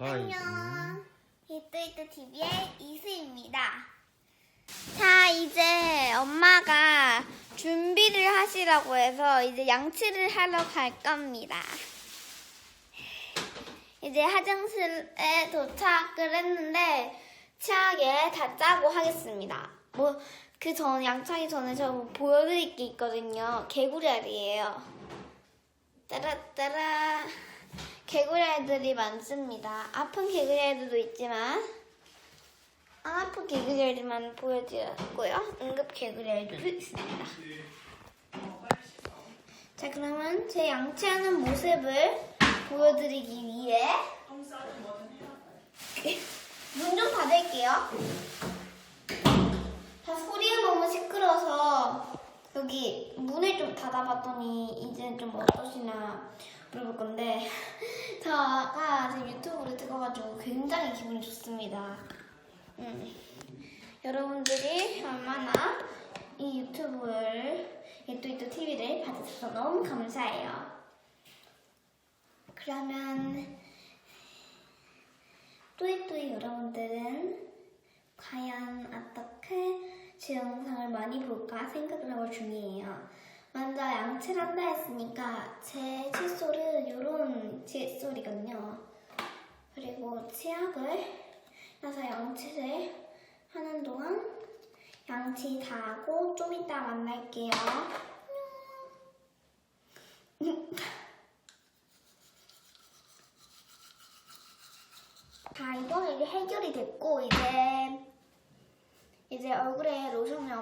안녕. 히트히트 TV의 이수입니다. 자, 이제 엄마가 준비를 하시라고 해서 이제 양치를 하러 갈 겁니다. 이제 화장실에 도착을 했는데 치아에 다 짜고 하겠습니다. 뭐 그 전 양치하기 전에 저 보여드릴 게 있거든요. 개구리 알이에요. 따라따라. 개구리알들이 많습니다. 아픈 개구리알들도 있지만 안 아픈 개구리알들만 보여드렸고요. 응급 개구리알들도 있습니다. 자 그러면 제 양치하는 모습을 보여드리기 위해 문 좀 닫을게요. 다 소리가 너무 시끄러워서 여기 문을 좀 닫아봤더니 이제 좀 어떠시나 물어볼 건데 저가 지금 유튜브를 찍어가지고 굉장히 기분이 좋습니다. 음. 여러분들이 얼마나 이 유튜브를 이또이또 TV를 봐주셔서 너무 감사해요. 그러면 또이또이 여러분들은 과연 어떻게 제 영상을 많이 볼까 생각을 하고 중이에요. 먼저 양치를 한다 했으니까 제 칫솔은 이런 칫솔이거든요. 그리고 치약을 나서 양치를 하는 동안 양치 다 하고 좀 이따 만날게요. 자, 이거는 이제 해결이 됐고 이제 이제 얼굴에 로션을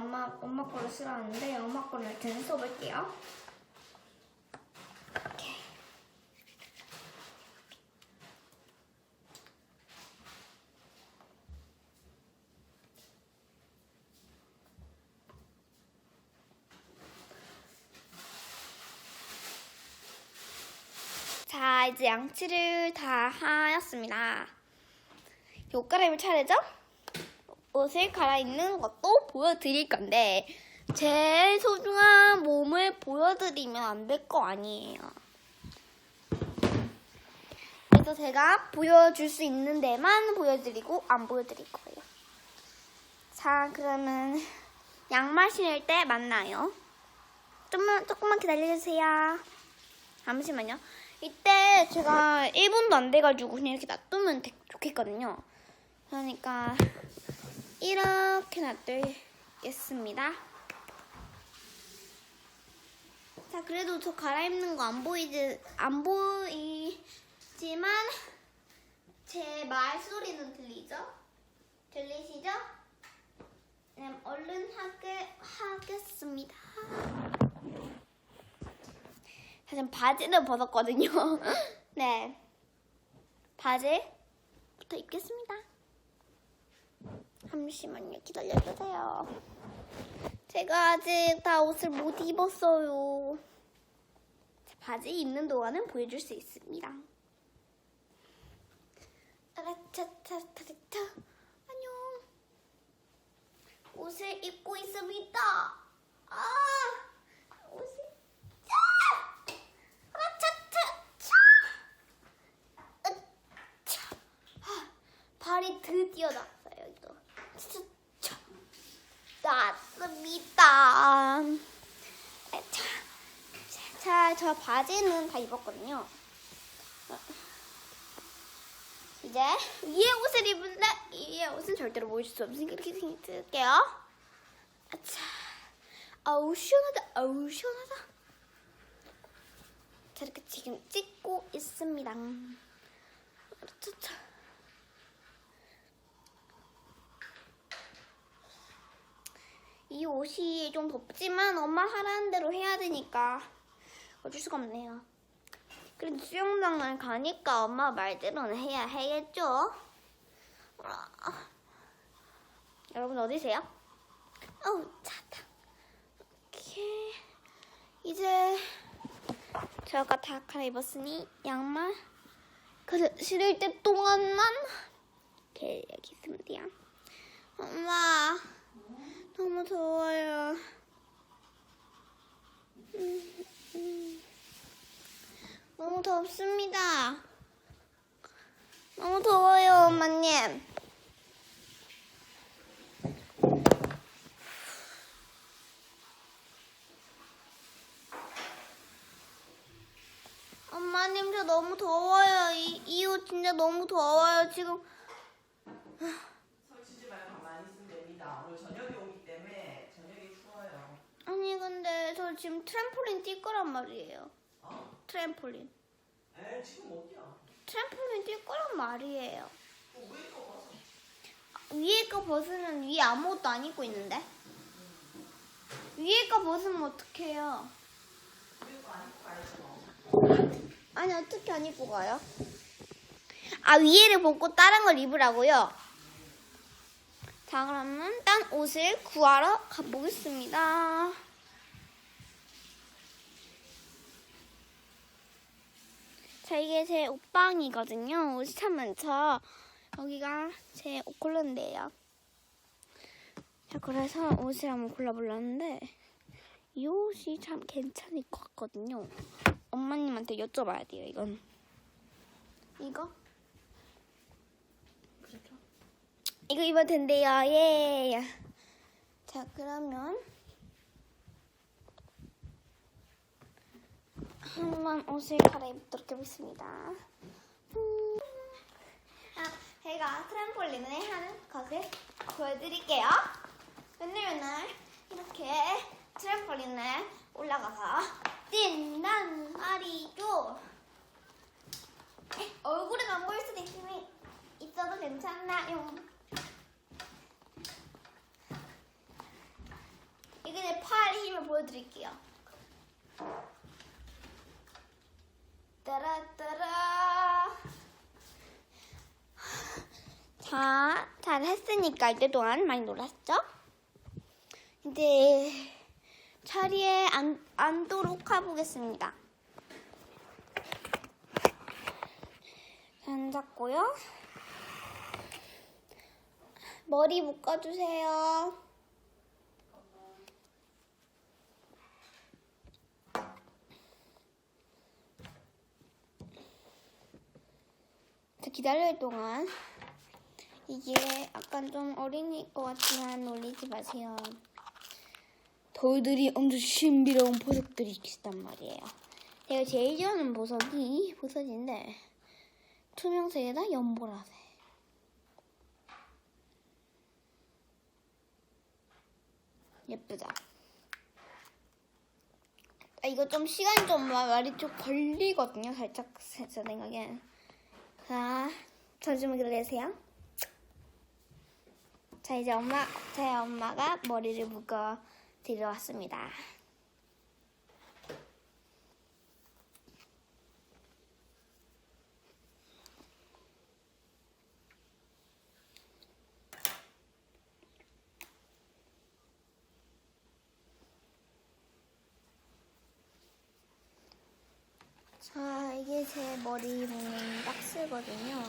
엄마 거를 쓰라는데 엄마 거를 일단 써볼게요. 자, 이제 양치를 다 하였습니다. 옷 갈아입을 차례죠? 옷을 갈아입는 것도 보여드릴 건데 제 소중한 몸을 보여드리면 안 될 거 아니에요. 그래서 제가 보여줄 수 있는 데만 보여드리고 안 보여드릴 거예요. 자, 그러면 양말 신을 때 만나요. 좀만 조금만 기다려주세요. 잠시만요. 이때 제가 1분도 안 돼가지고 그냥 이렇게 놔두면 되- 좋겠거든요. 그러니까 이렇게 놔두겠습니다. 자, 그래도 저 갈아입는 거 안 보이지, 안 보이지만 제 말소리는 들리죠? 들리시죠? 그럼 얼른 하게, 하겠습니다. 사실 바지를 벗었거든요. 네. 바지부터 입겠습니다. 잠시만요. 기다려주세요. 제가 아직 다 옷을 못 입었어요. 자, 바지 입는 동안은 보여줄 수 있습니다. 아라차차차차 안녕. 옷을 입고 있습니다. 아, 옷을 짜! 아라차차차! 으차! 아, 발이 드디어. 차! 났습니다. 자, 자, 저 바지는 다 입었거든요. 이제 위에 옷을 입은데 이 위에 옷은 절대로 보여줄 수 없으니까 이렇게 생길게요. 아차, 아우 시원하다, 아우 시원하다. 자, 이렇게 지금 찍고 있습니다. 차차. 이 옷이 좀 덥지만 엄마 하라는 대로 해야 되니까 어쩔 수가 없네요. 그래도 수영장을 가니까 엄마 말대로는 해야 해야겠죠? 아, 여러분 어디세요? 어우 차다. 이렇게 이제 제가 다 갈아입었으니 양말 그 신을 때 동안만 이렇게 여기 있으면 돼요. 엄마 너무 더워요. 너무 덥습니다. 너무 더워요, 엄마님. 엄마님, 저 너무 더워요. 이, 이 옷 진짜 너무 더워요. 지금 설치지 말고 가만히 있으면 됩니다. 오늘 저녁이 오기 때문에 저녁이 추워요. 아니 근데 저 지금 트램폴린 뛸 거란 말이에요. 어? 트램폴린. 에 지금 못 뛰어. 트램폴린 뛸 거란 말이에요. 그 위에 거 벗어. 위에 거 벗으면 위에 아무것도 안 입고 있는데? 위에 거 벗으면 어떡해요? 위에 거 안 입고 가야지 뭐. 아니 어떻게 안 입고 가요? 아 위에를 벗고 다른 걸 입으라고요? 자 그러면 딴 옷을 구하러 가보겠습니다. 자 이게 제 옷방이거든요. 옷이 참 많죠. 여기가 제 옷걸러인데요. 자 그래서 옷을 한번 골라보려는데 이 옷이 참 괜찮을 것 같거든요. 엄마님한테 여쭤봐야 돼요, 이건. 이거? 그렇죠. 이거 입어도 된대요, 예. 자, 그러면. 한번 옷을 갈아입도록 하겠습니다. 음. 아, 제가 트램폴린을 하는 것을 보여드릴게요. 맨날 맨날 이렇게 트램폴린을 올라가서 뛴다는 말이죠. 얼굴은 안 보일 수도 있으니 있어도 괜찮나요? 이게 내 팔의 힘을 보여드릴게요. 따라따라. 자, 잘 했으니까 이때 동안 많이 놀았죠? 이제 자리에 앉, 앉도록 해보겠습니다. 앉았고요. 머리 묶어주세요. 기다릴 동안 이게 약간 좀 어린이일 것 같지만 놀리지 마세요. 돌들이 엄청 신비로운 보석들이 있단 말이에요. 제가 제일 좋아하는 보석이 이 보석인데 투명색에다 연보라색. 예쁘죠? 아, 이거 좀 시간이 좀 마- 말이 좀 걸리거든요. 살짝 제 생각엔. 자, 잠시만 기다리세요. 자, 이제 엄마, 제 엄마가 머리를 묶어 드리러 왔습니다. 자, 이게 제 머리 묶는 박스거든요.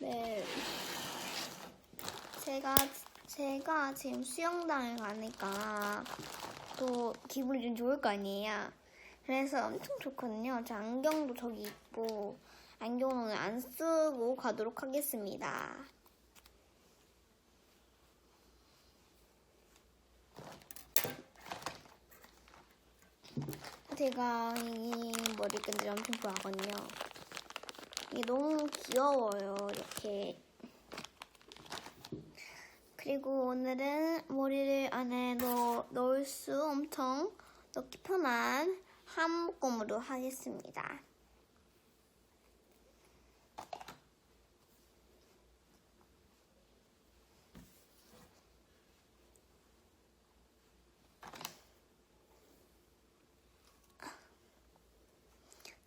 네. 제가, 제가 지금 수영장을 가니까 또 기분이 좀 좋을 거 아니에요. 그래서 엄청 좋거든요. 저 안경도 저기 있고, 안경은 안 쓰고 가도록 하겠습니다. 제가 이 머리끈을 엄청 좋아하거든요. 이게 너무 귀여워요, 이렇게. 그리고 오늘은 머리를 안에 넣, 넣을 수 엄청 넣기 편한 한 묶음으로 하겠습니다.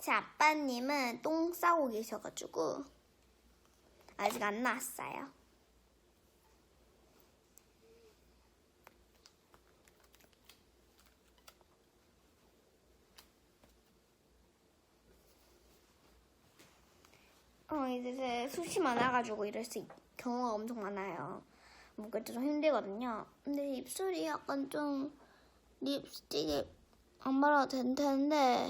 제 아빠님은 똥 싸고 계셔가지고 아직 안 나왔어요. 어, 이제 숱이 많아가지고 이럴 수 있, 경우가 엄청 많아요. 묶을 때 좀 힘들거든요. 근데 입술이 약간 좀 립스틱을 안 발라도 된 텐데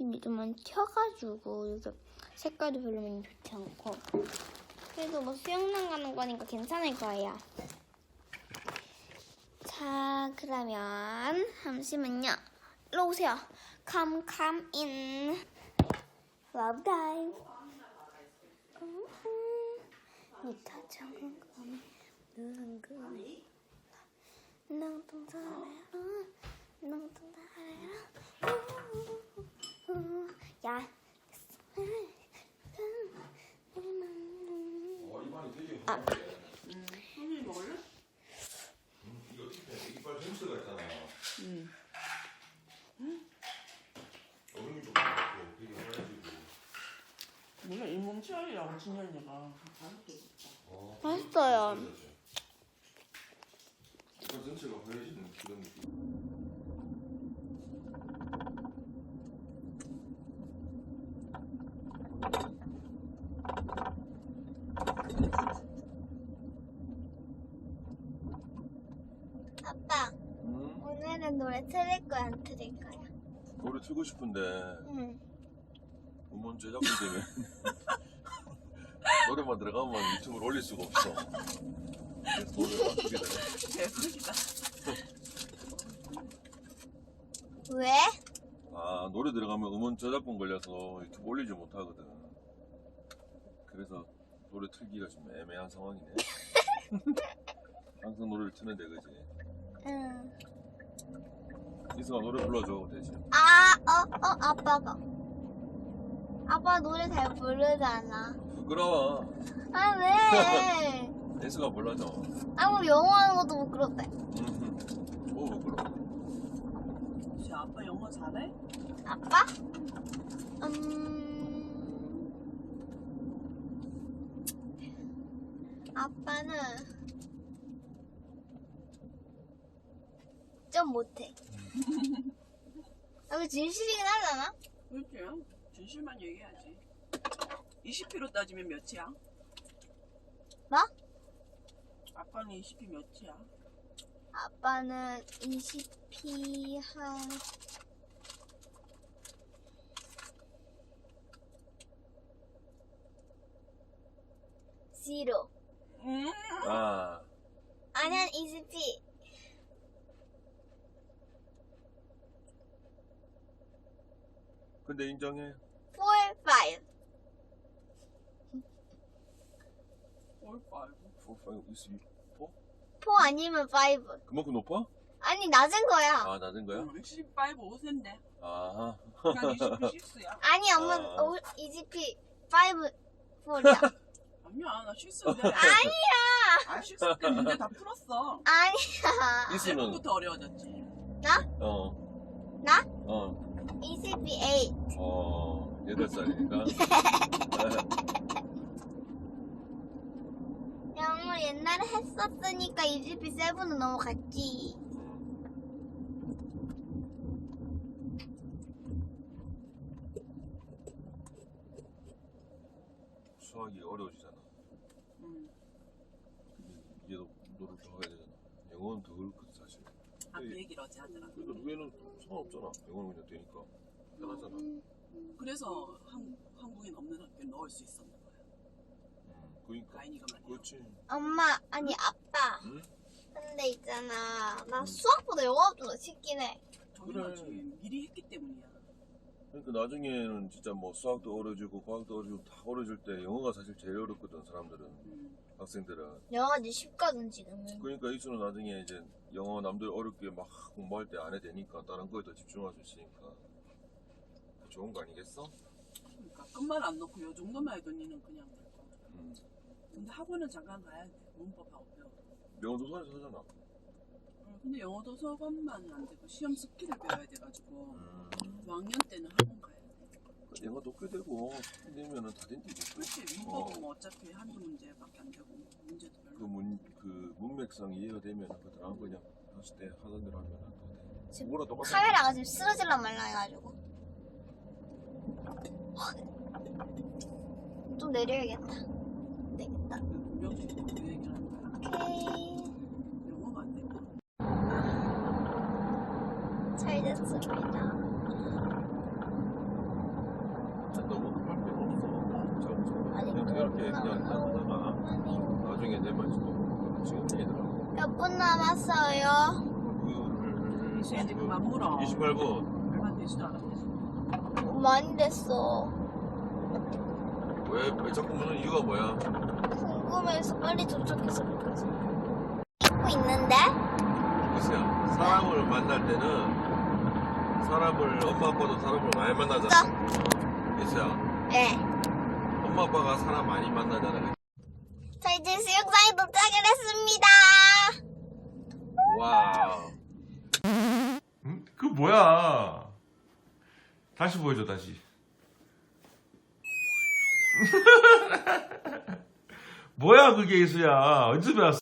입이 좀 많이 튀어가지고 이게 색깔도 별로 많이 좋지 않고. 그래도 뭐 수영장 가는 거니까 괜찮을 거예요. 자, 그러면 잠시만요. 일로 오세요. Come, come in. Love dive. 니가 적은 꿈이 누른 꿈이 낭통사래로 낭통사래로 야 어, 입안이 되게 아. 선생님 먹을래? 음, 이거 어떻게 해? 이빨 햄스가 있잖아. 응. 얼음이 조금 이렇게 되게 하얘지고. 몰라 잇몸 치열이라고 진열이가. 어, 맛있어요. 이빨 전체가 하얘지는 그런 느낌. 아빠 음? 노래 틀릴 거야 안 틀릴 거야? 노래 틀고 싶은데 응. 음원 제작비 때문에 노래만 들어가면 유튜브를 올릴 수가 없어. 그래서 노래가 되네. 대박이다. 왜? 아 노래 들어가면 음원 저작권 걸려서 유튜브 올리지 못하거든. 그래서 노래 틀기가 좀 애매한 상황이네. 항상 노래를 트는데 그지. 응. 이승아 노래 불러줘 대신. 아, 어, 어, 아빠가. 아빠 노래 잘 부르잖아. 부끄러워. 아, 왜? 이승아 불러줘. 아무 영어 하는 것도 못 그렇대. 음. 오 부끄러워. 혹시 아빠 영어 잘해? 아빠? 음. 아빠는 좀 못해. 아, 그 진실이긴 하잖아? 그렇지. 진실만 얘기해야지. 20kg 따지면 몇이야? 뭐? 아빠는 20이 몇이야? 아빠는 20p 한 zero 음. 아 아니 한 20p 근데 인정해. 4, 5올 빨고. 4, 5, 6, 4? 4 아니면 5 그만큼 높아? 아니 낮은 거야 아 낮은 거야? 65 5세인데. 아하. 그냥 26야. 아니 엄마 아. 어, 20p 5 4야 아니야, 나 6인데. 아니야 아, 6때 문제 다 풀었어. 아니야 이수는 1부터 어려워졌지. 어. 나? 어. 20p 8 어. 여덟 살이니까. 영어 옛날에 했었으니까 20p 7은 넘어갔지 수학이 어려워지잖아. 음. 이게 너 노를 더 해야 되잖아. 영어는 더 그렇거든 사실. 아, 그 얘기를 어제 하더라고. 그러니까 누구에는 상관없잖아. 영어는 그냥 되니까. 편하잖아. 음. 그래서 한, 한국인 없는 학교에 넣을 수 있었나 봐요. 그러니까. 라인이가 말이야. 그렇지. 엄마 아니 아빠 응? 근데 있잖아 나 수학보다 영어가 좀 더 쉽긴 해. 그래. 미리 했기 때문이야. 그러니까 나중에는 진짜 뭐 수학도 어려지고 과학도 어려지고 다 어려질 때 영어가 사실 제일 어렵거든 사람들은 음. 학생들은. 영어가 쉽거든 지금은 그러니까 이수는 나중에 이제 영어 남들 어렵게 막 공부할 때 안 해도 되니까 다른 거에 더 집중할 수 있으니까 좋은 거 아니겠어? 그러니까 끝만 안 넣고 요 정도만 해도 니는 그냥 될 거야. 음. 근데 학원은 잠깐 가야 돼. 문법하고 배워. 명도선에서 하잖아. 어, 근데 영어도 수업만 안 되고 시험 스킬을 배워야 돼가지고 음. 5학년 때는 학원 돼. 영어 높게 되고 되면은 다 된다지. 그렇지. 문법은 뭐 어차피 한두 문제밖에 안 되고 문제도 그 별로. 문, 그 문맥상 이해가 되면 그 다음 그냥 했을 때 하던 대로 하면 안 돼. 지금 뭐라 똑같아. 카메라가 지금 쓰러질라 말라 해가지고 좀 내려야겠다 되겠다 명식 그 얘기를 하는 거야. 오케이 영어가 안 되고. 잘 됐습니다 너무 급할 필요 없어. 이렇게 그냥 놔두다가 나중에 되면 또 지금 되더라고. 몇 분 남았어요? 그 이수야 이제 그만 물어. 28분. 얼마 되지도 않았대. 많이 됐어. 왜, 왜 자꾸 무슨 이유가 뭐야? 궁금해서 빨리 도착해서 그랬어. 입고 있는데? 글쎄요. 사람을 만날 때는 사람을 엄마 아빠도 사람을 많이 만나잖아. 글쎄요. 네. 엄마 아빠가 사람 많이 만나잖아. 자 이제 수영장에 도착을 했습니다. 와우. 응? 그 뭐야? 다시 보여줘 다시. 뭐야 그게 이수야? 어디서 배웠어?